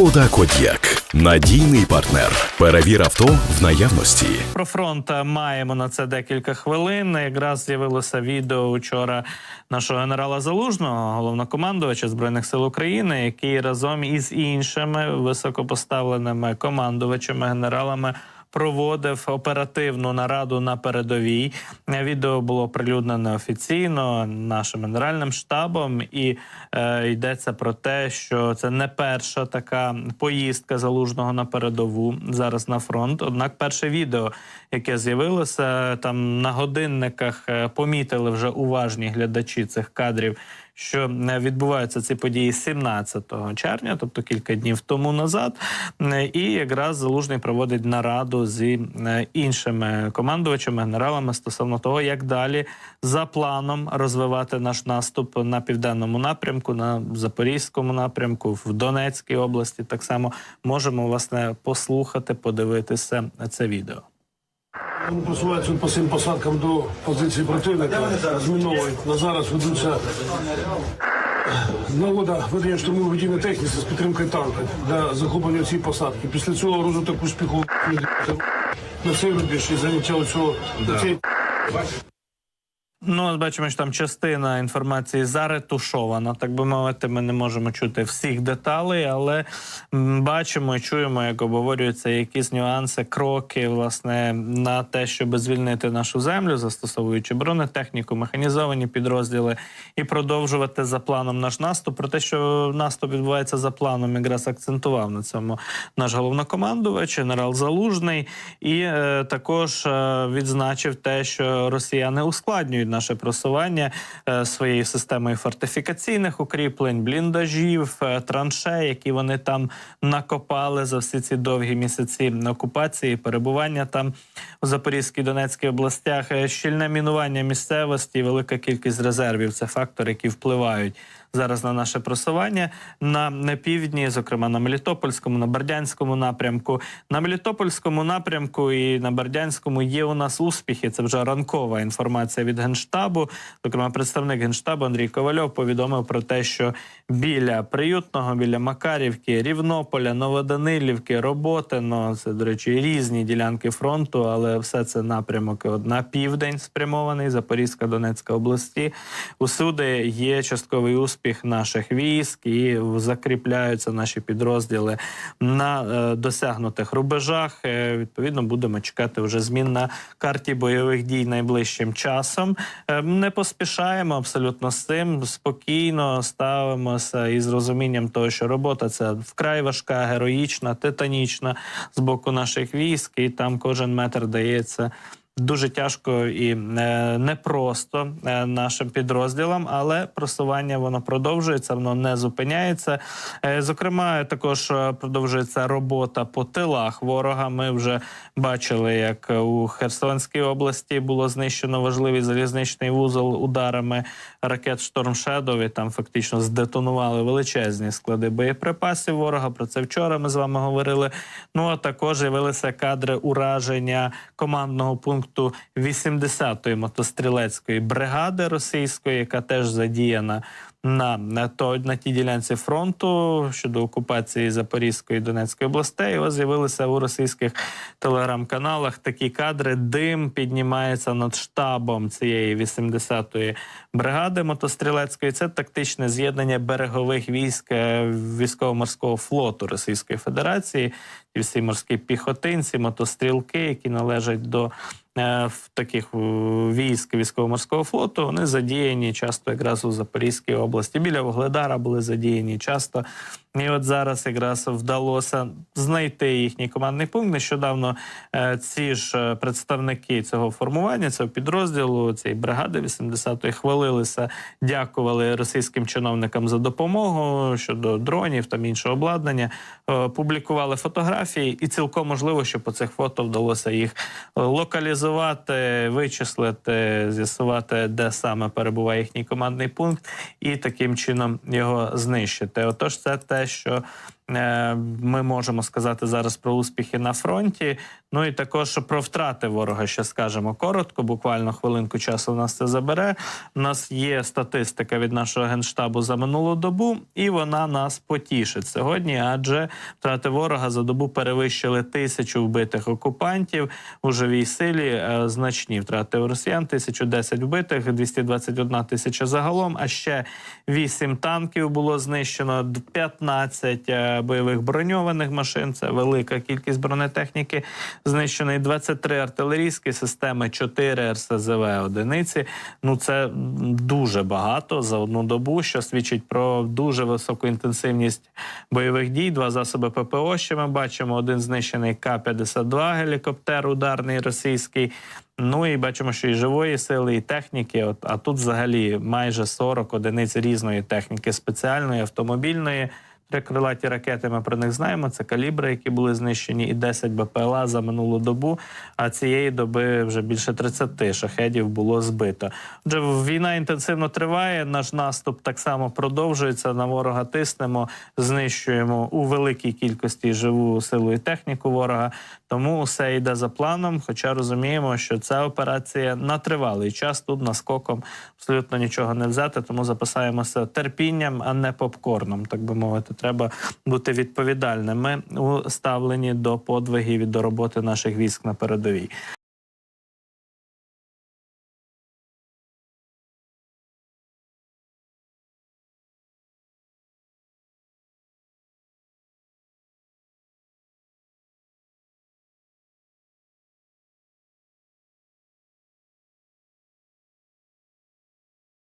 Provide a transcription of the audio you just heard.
Шкода Код'як надійний партнер. Перевір авто в наявності. Про фронт маємо на це декілька хвилин. Якраз з'явилося відео вчора нашого генерала Залужного, головнокомандувача збройних сил України, який разом із іншими високопоставленими командувачами, генералами. Проводив оперативну нараду на передовій. Відео було прилюднене офіційно нашим генеральним штабом, і е, йдеться про те, що це не перша така поїздка залужного на передову зараз на фронт. Однак, перше відео, яке з'явилося там на годинниках, е, помітили вже уважні глядачі цих кадрів. Що е, відбуваються ці події 17 червня, тобто кілька днів тому назад, Е, і якраз залужний проводить нараду з е, іншими командувачами, генералами стосовно того, як далі за планом розвивати наш наступ на південному напрямку, на запорізькому напрямку, в Донецькій області. Так само можемо власне послухати, подивитися це відео. Вони посувається по цим посадкам до позиції противника зміновують. На зараз ведуться нагода ведення штурмової водійна на техніці з підтримкою танка для захоплення цієї посадки. Після цього розвиток успіху на цей рубіж і заняття цього Ну, бачимо, що там частина інформації заретушована, так би мовити, ми не можемо чути всіх деталей, але бачимо і чуємо, як обговорюються якісь нюанси, кроки власне на те, щоб звільнити нашу землю, застосовуючи бронетехніку, механізовані підрозділи і продовжувати за планом наш наступ. Про те, що наступ відбувається за планом, якраз акцентував на цьому наш головнокомандувач, генерал Залужний, і е, також е, відзначив те, що росіяни ускладнюють наше просування е, своєю системою фортифікаційних укріплень, бліндажів, е, траншей, які вони там накопали за всі ці довгі місяці окупації, перебування там у Запорізькій Донецькій областях, Е, щільне мінування місцевості, велика кількість резервів це фактори, які впливають зараз на наше просування на, на півдні, зокрема на Мелітопольському, на Бердянському напрямку. На Мелітопольському напрямку і на Бердянському є у нас успіхи. Це вже ранкова інформація від генштабу. Зокрема, представник генштабу Андрій Ковальов повідомив про те, що біля приютного, біля Макарівки, Рівнополя, Новоданилівки, Роботино це до речі різні ділянки фронту, але все це напрямок на південь спрямований. Запорізька, Донецька області. Усюди є частковий успіх наших військ і закріпляються наші підрозділи на е, досягнутих рубежах. Е, відповідно, будемо чекати вже змін на карті бойових дій найближчим часом. Е, не поспішаємо абсолютно з цим. Спокійно ставимося із розумінням того, що робота це вкрай важка, героїчна, титанічна з боку наших військ, і там кожен метр дається. Дуже тяжко і е, непросто е, нашим підрозділам, але просування воно продовжується, воно не зупиняється. Е, зокрема, також продовжується робота по тилах ворога. Ми вже бачили, як у Херсонській області було знищено важливий залізничний вузол ударами ракет Шторм Шедов. Там фактично здетонували величезні склади боєприпасів ворога. Про це вчора ми з вами говорили. Ну а також з'явилися кадри ураження командного пункту 80-ї мотострілецької бригади російської, яка теж задіяна на, на, то, на тій ділянці фронту щодо окупації Запорізької і Донецької областей. Ось з'явилися у російських телеграм-каналах такі кадри. Дим піднімається над штабом цієї 80-ї бригади мотострілецької. Це тактичне з'єднання берегових військ е, військово-морського флоту Російської Федерації. Ті всі морські піхотинці, мотострілки, які належать до в таких е, військ військово-морського флоту, вони задіяні часто якраз у Запорізькій області. Біля Вугледара були задіяні часто. І от зараз якраз вдалося знайти їхній командний пункт. Нещодавно е, ці ж е, представники цього формування, цього підрозділу, цієї бригади 80-ї хвалилися, дякували російським чиновникам за допомогу щодо дронів там іншого обладнання. Е, публікували фотографії, і цілком можливо, що по цих фото вдалося їх локалізувати, вичислити, з'ясувати, де саме перебуває їхній командний пункт, і таким чином його знищити. Отож, це те, що ми можемо сказати зараз про успіхи на фронті. Ну і також про втрати ворога ще скажемо коротко, буквально хвилинку часу у нас це забере. У нас є статистика від нашого генштабу за минулу добу, і вона нас потішить сьогодні, адже втрати ворога за добу перевищили тисячу вбитих окупантів у живій силі. е, Значні втрати у росіян, 1010 вбитих, 221 тисяча загалом. А ще 8 танків було знищено, д- 15 е, бойових броньованих машин. Це велика кількість бронетехніки. Знищено і 23 артилерійські системи, 4 РСЗВ одиниці. Ну це дуже багато за одну добу, що свідчить про дуже високу інтенсивність бойових дій. Два засоби ППО. Ще ми бачимо один знищений К-52 гелікоптер ударний російський. Ну і бачимо, що і живої сили, і техніки. От а тут взагалі майже 40 одиниць різної техніки, спеціальної, автомобільної. Три крилаті ракети ми про них знаємо. Це калібри, які були знищені, і 10 БПЛА за минулу добу. А цієї доби вже більше 30 шахедів було збито. Отже, війна інтенсивно триває. Наш наступ так само продовжується. На ворога тиснемо, знищуємо у великій кількості живу силу і техніку ворога. Тому все йде за планом. Хоча розуміємо, що ця операція на тривалий час тут наскоком абсолютно нічого не взяти. Тому запасаємося терпінням, а не попкорном, так би мовити. Треба бути відповідальними у ставленні до подвигів і до роботи наших військ на передовій.